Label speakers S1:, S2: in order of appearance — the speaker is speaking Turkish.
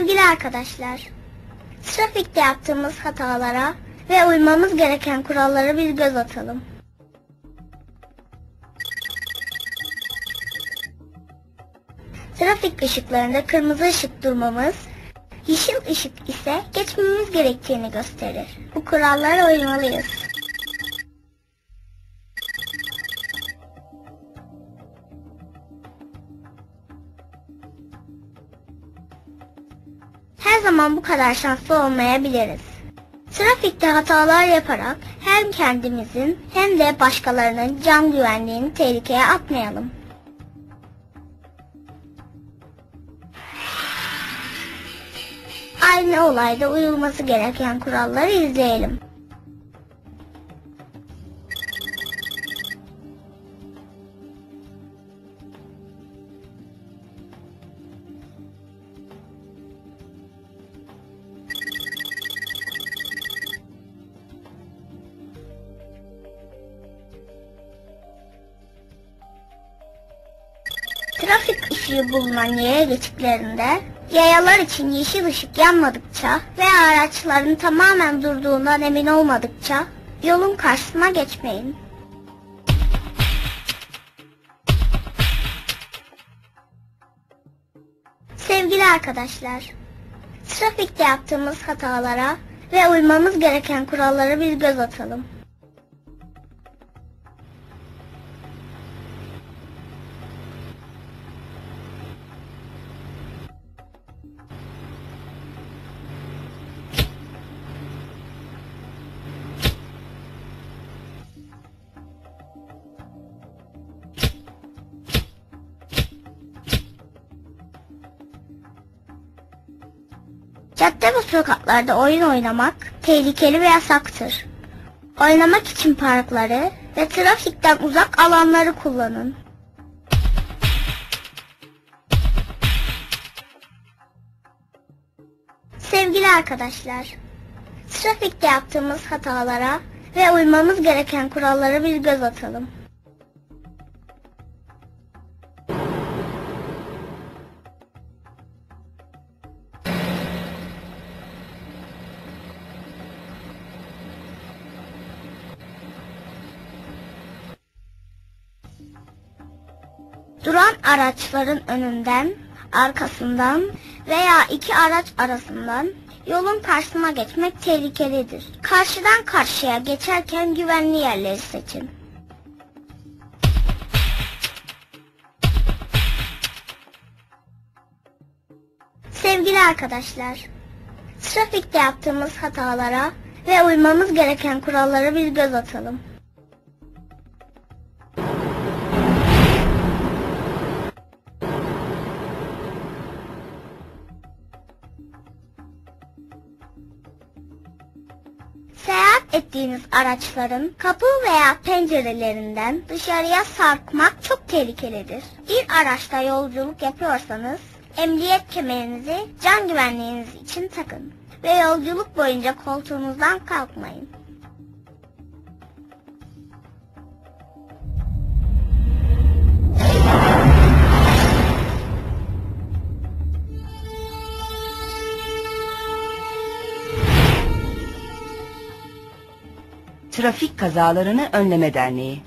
S1: Sevgili arkadaşlar, trafikte yaptığımız hatalara ve uymamız gereken kurallara bir göz atalım. Trafik ışıklarında kırmızı ışık durmamız, yeşil ışık ise geçmemiz gerektiğini gösterir. Bu kurallara uymalıyız. Her zaman bu kadar şanslı olmayabiliriz. Trafikte hatalar yaparak hem kendimizin hem de başkalarının can güvenliğini tehlikeye atmayalım. Aynı olayda uyulması gereken kuralları izleyelim. Trafik ışığı bulunan yaya geçitlerinde yayalar için yeşil ışık yanmadıkça ve araçların tamamen durduğundan emin olmadıkça yolun karşısına geçmeyin. Sevgili arkadaşlar, trafikte yaptığımız hatalara ve uymamız gereken kurallara bir göz atalım. Cadde ve sokaklarda oyun oynamak tehlikeli ve yasaktır. Oynamak için parkları ve trafikten uzak alanları kullanın. Sevgili arkadaşlar, trafikte yaptığımız hatalara ve uymamız gereken kurallara bir göz atalım. Duran araçların önünden, arkasından veya iki araç arasından yolun karşısına geçmek tehlikelidir. Karşıdan karşıya geçerken güvenli yerleri seçin. Sevgili arkadaşlar, trafikte yaptığımız hatalara ve uymamız gereken kurallara bir göz atalım. Ettiğiniz araçların kapı veya pencerelerinden dışarıya sarkmak çok tehlikelidir. Bir araçta yolculuk yapıyorsanız emniyet kemerinizi can güvenliğiniz için takın ve yolculuk boyunca koltuğunuzdan kalkmayın.
S2: Trafik Kazalarını Önleme Derneği